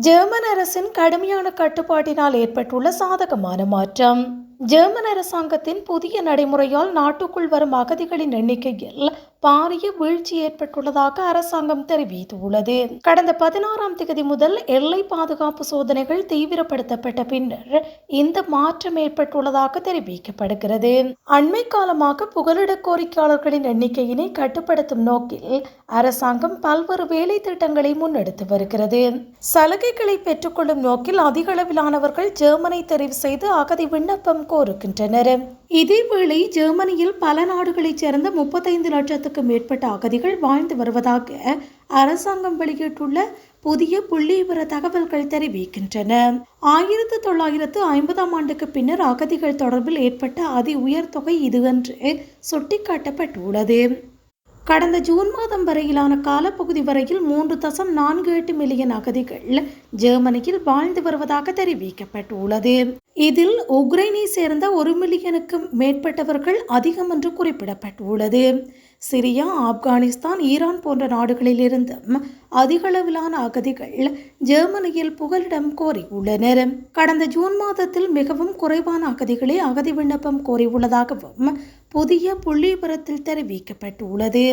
German அரசின் கடுமையான கட்டுப்பாட்டினால் ஏற்பட்டுள்ள சாதகமான மாற்றம். ஜெர்மன் அரசாங்கத்தின் புதிய நடைமுறையால் நாட்டுக்குள் வரும் அகதிகளின் எண்ணிக்கையில் பாரிய வீழ்ச்சி ஏற்பட்டுள்ளதாக அரசாங்கம் தெரிவித்துள்ளது. கடந்த பதினாறாம் தேதி முதல் எல்லை பாதுகாப்பு சோதனைகள் தீவிரப்படுத்தப்பட்ட பின்னர் இந்த மாற்றம் ஏற்பட்டுள்ளதாக தெரிவிக்கப்படுகிறது. அண்மை காலமாக புகலிட கோரிக்கையாளர்களின் எண்ணிக்கையினை கட்டுப்படுத்தும் நோக்கில் அரசாங்கம் பல்வேறு வேலை திட்டங்களை முன்னெடுத்து வருகிறது. சலுகைகளை பெற்றுக்கொள்ளும் நோக்கில் அதிக அளவிலானவர்கள் ஜெர்மனை தெரிவு செய்து அகதி விண்ணப்பம் கோருகின்றனர். இதேவேளை ஜெர்மனியில் பல நாடுகளைச் சேர்ந்த முப்பத்தைந்து லட்சத்துக்கு மேற்பட்ட அகதிகள் வாழ்ந்து வருவதாக அரசாங்கம் வெளியிட்டுள்ள புதிய புள்ளிவிவர தகவல்கள் தெரிவிக்கின்றன. ஆயிரத்து தொள்ளாயிரத்து ஐம்பதாம் ஆண்டுக்கு பின்னர் அகதிகள் தொடர்பில் ஏற்பட்ட அதி உயர் தொகை இது என்று சுட்டிக்காட்டப்பட்டுள்ளது. கடந்த ஜூன் மாதம் வரையிலான காலப்பகுதி வரையில் மூன்று தசம் நான்கு எட்டு மில்லியன் அகதிகள் ஜெர்மனியில் வாழ்ந்து வருவதாக தெரிவிக்கப்பட்டுள்ளது. இதில் உக்ரைனை சேர்ந்த ஒரு மில்லியனுக்கும் மேற்பட்டவர்கள் அதிகம் என்று குறிப்பிடப்பட்டுள்ளது. சிரியா ஆப்கானிஸ்தான் ஈரான் போன்ற நாடுகளிலிருந்தும் அதிகளவிலான அகதிகள் ஜெர்மனியில் புகலிடம் கோரியுள்ளனர். கடந்த ஜூன் மாதத்தில் மிகவும் குறைவான அகதிகளே அகதி விண்ணப்பம் கோரியுள்ளதாகவும் புதிய புள்ளிவிவரத்தில் தெரிவிக்கப்பட்டுள்ளது.